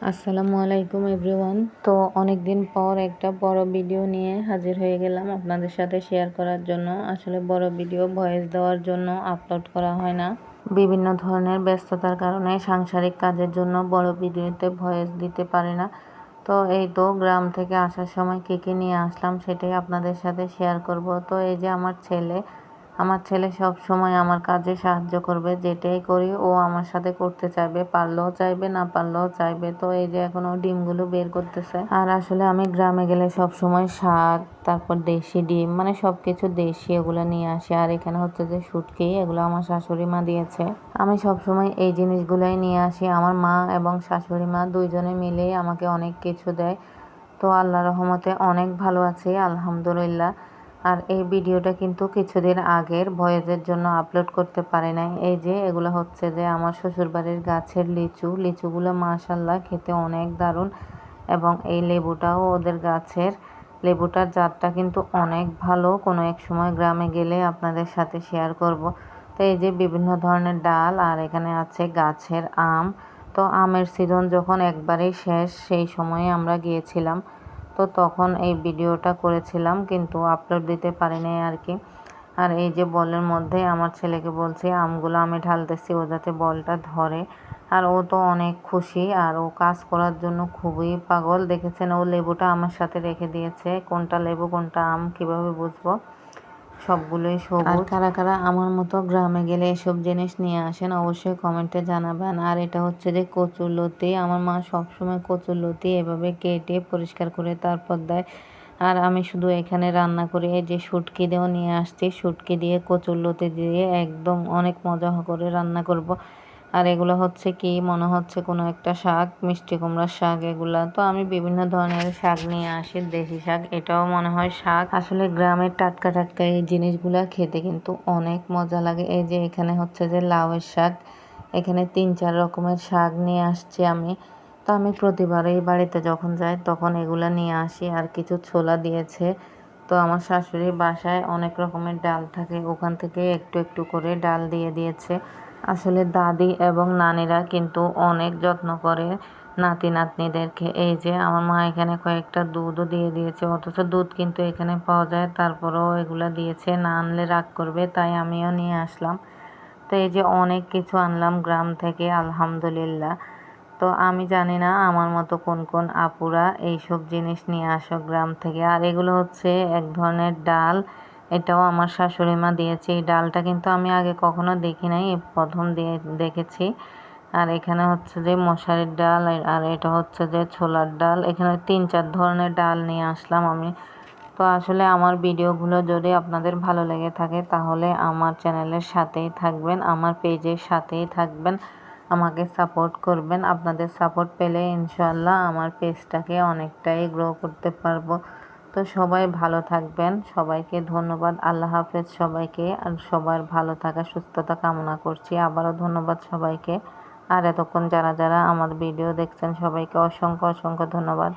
আসসালামু আলাইকুম এভরিওয়ান। তো অনেক দিন পর একটা বড় ভিডিও নিয়ে হাজির হয়ে গেলাম আপনাদের সাথে শেয়ার করার জন্য। আসলে বড় ভিডিও ভয়েস দেওয়ার জন্য আপলোড করা হয় না। বিভিন্ন ধরনের ব্যস্ততার কারণে সাংসারিক কাজের জন্য বড় ভিডিওতে ভয়েস দিতে পারে না। তো এই তো গ্রাম থেকে আসার সময় কী কী নিয়ে আসলাম সেটাই আপনাদের সাথে শেয়ার করব। তো এই যে আমার ছেলে আমার ছেলে সব সময় আমার কাজে সাহায্য করবে, যেটাই করি ও আমার সাথে করতে চাইবে, পারলেও চাইবে, না পারলেও চাইবে। তো এই যে এখন ও ডিমগুলো বের করতেছে। আর আসলে আমি গ্রামে গেলে সব সময় শাক, তারপর দেশি ডিম মানে সব কিছু দেশি এগুলো নিয়ে আসি। আর এখানে হচ্ছে যে শুটকি, এগুলো আমার শাশুড়ি মা দিয়েছে। আমি সব সময় এই জিনিসগুলোই নিয়ে আসি। আমার মা এবং শাশুড়ি মা দুইজনে মিলেই আমাকে অনেক কিছু দেয়। তো আল্লাহ রহমতে অনেক ভালো আছি, আলহামদুলিল্লাহ। আর এই ভিডিওটা কিন্তু কিছুদিন আগের ভয়েজের জন্য আপলোড করতে পারে নাই। এই যে, এগুলো হচ্ছে যে আমার শ্বশুরবাড়ির গাছের লিচু। লিচুগুলো মাশাল্লাহ খেতে অনেক দারুণ এবং এই লেবুটাও ওদের গাছের লেবুটার জাতটা কিন্তু অনেক ভালো। কোনো এক সময় গ্রামে গেলে আপনাদের সাথে শেয়ার করব। তো এই যে, বিভিন্ন ধরনের ডাল আর এখানে আছে গাছের আম। তো আমের সিজন যখন একবারেই শেষ, সেই সময়ে আমরা গিয়েছিলাম। তো তখন এই ভিডিওটা করেছিলাম, কিন্তু আপলোড দিতে পারিনি আর কি আর এই যে বলের মধ্যে আমার ছেলেকে বলছি, আমগুলো আমি ঢালতেছি, ও যাতে বলটা ধরে। আর ও তো অনেক খুশি, আর ও কাজ করার জন্য খুবই পাগল। দেখেছেন, ও লেবুটা আমার সাথে রেখে দিয়েছে। কোনটা লেবু, কোনটা আম, কীভাবে বুঝব? সবগুলোই সবুজ। কারা কারা আমার মতো গ্রামে গেলে এসব জিনিস নিয়ে আসেন, অবশ্যই কমেন্টে জানাবেন। আর এটা হচ্ছে যে কচুর লতি, আমার মা সবসময় কচুর লতি এভাবে কেটে পরিষ্কার করে তারপর দেয়। আর আমি শুধু এখানে রান্না করে যে সুটকি দিয়েও নিয়ে আসছি সুটকি দিয়ে কচুর লতি দিয়ে একদম অনেক মজা করে রান্না করব। আর এগুলো হচ্ছে কি, মনে হচ্ছে কোনো একটা শাক, মিষ্টি কুমড়ার শাক এগুলা। তো আমি বিভিন্ন ধরনের শাক নিয়ে আসি, দেশি শাক, এটাও মনে হয় শাক। আসলে গ্রামের টাটকা টাটকা এই জিনিসগুলা খেতে কিন্তু অনেক মজা লাগে। এই যে এখানে হচ্ছে যে লাউয়ের শাক, এখানে তিন চার রকমের শাক নিয়ে আসছি আমি। তো আমি প্রতিবারই বাড়িতে যখন যাই তখন এগুলো নিয়ে আসি। আর কিছু ছোলা দিয়েছে। তো আমার শাশুড়ির বাসায় অনেক রকমের ডাল থাকে, ওখান থেকে একটু একটু করে ডাল দিয়ে দিয়েছে। আসলে দাদি এবং নানিরা কিন্তু অনেক যত্ন করে নাতি নাতনিদেরকে এই যে আমার মা এখানে কয়েকটা দুধও দিয়ে দিয়েছে, অথচ দুধ কিন্তু এখানে পাওয়া যায়, তারপরেও এগুলা দিয়েছে। না আনলে রাগ করবে, তাই আমিও নিয়ে আসলাম। তো এই যে অনেক কিছু আনলাম গ্রাম থেকে, আলহামদুলিল্লাহ। তো আমি জানি না আমার মতো কোন কোন আপুরা এইসব জিনিস নিয়ে আসো গ্রাম থেকে। আর এগুলো হচ্ছে এক ধরনের ডাল এটাও আমার শাশুড়ি মা দিয়েছে। এই ডালটা কিন্তু আমি আগে কখনো দেখি নাই প্রথম দিয়ে দেখেছি। আর এখানে হচ্ছে যে মশারির ডাল, আর এটা হচ্ছে যে ছোলার ডাল। এখানে তিন চার ধরনের ডাল নিয়ে আসলাম আমি। তো আসলে আমার ভিডিওগুলো যদি আপনাদের ভালো লেগে থাকে, তাহলে আমার চ্যানেলের সাথেই থাকবেন, আমার পেজের সাথেই থাকবেন, আমাকে সাপোর্ট করবেন। আপনাদের সাপোর্ট পেলে ইনশাল্লাহ আমার পেজটাকে অনেকটাই গ্রো করতে পারব। তো সবাই ভালো থাকবেন। সবাইকে ধন্যবাদ। আল্লাহ হাফেজ সবাইকে। আর সবার ভালো থাকা, সুস্থতা কামনা করছি। আবারও ধন্যবাদ সবাইকে। আর এতক্ষণ যারা যারা আমার ভিডিও দেখছেন, সবাইকে অসংখ্য অসংখ্য ধন্যবাদ।